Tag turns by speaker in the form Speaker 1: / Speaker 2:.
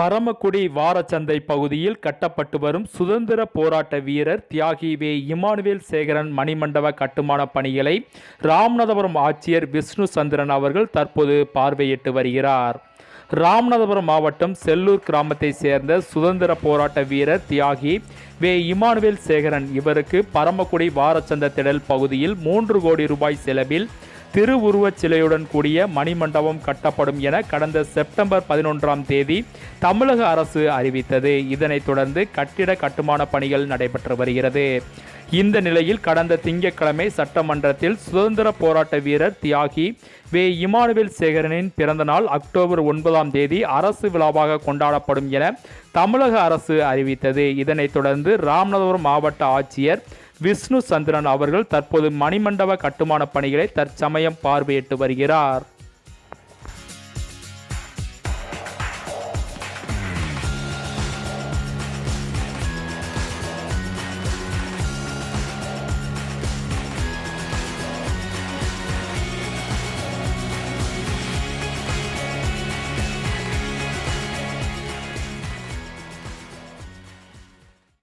Speaker 1: பரமக்குடி வாரச்சந்தை பகுதியில் கட்டப்பட்டு வரும் சுதந்திர போராட்ட வீரர் தியாகி வே இமானுவேல் சேகரன் மணிமண்டப கட்டுமான பணிகளை ராமநாதபுரம் ஆட்சியர் விஷ்ணு சந்திரன் அவர்கள் தற்போது பார்வையிட்டு வருகிறார். ராமநாதபுரம் மாவட்டம் செல்லூர் கிராமத்தைச் சேர்ந்த சுதந்திர போராட்ட வீரர் தியாகி வே இமானுவேல் சேகரன் இவருக்கு பரமக்குடி வாரச்சந்தை திடல் பகுதியில் மூன்று கோடி ரூபாய் செலவில் திருவுருவச் சிலையுடன் கூடிய மணிமண்டபம் கட்டப்படும் என கடந்த செப்டம்பர் பதினொன்றாம் தேதி தமிழக அரசு அறிவித்தது. இதனைத் தொடர்ந்து கட்டிட கட்டுமான பணிகள் நடைபெற்று வருகிறது. இந்த நிலையில் கடந்த திங்கட்கிழமை சட்டமன்றத்தில் சுதந்திர போராட்ட வீரர் தியாகி வே. இமானுவேல் சேகரனின் பிறந்தநாள் அக்டோபர் ஒன்பதாம் தேதி அரசு விழாவாக கொண்டாடப்படும் என தமிழக அரசு அறிவித்தது. இதனைத் தொடர்ந்து ராமநாதபுரம் மாவட்ட ஆட்சியர் விஷ்ணு சந்திரன் அவர்கள் தற்போது மணிமண்டப கட்டுமான பணிகளை தற்சமயம் பார்வையிட்டு வருகிறார்.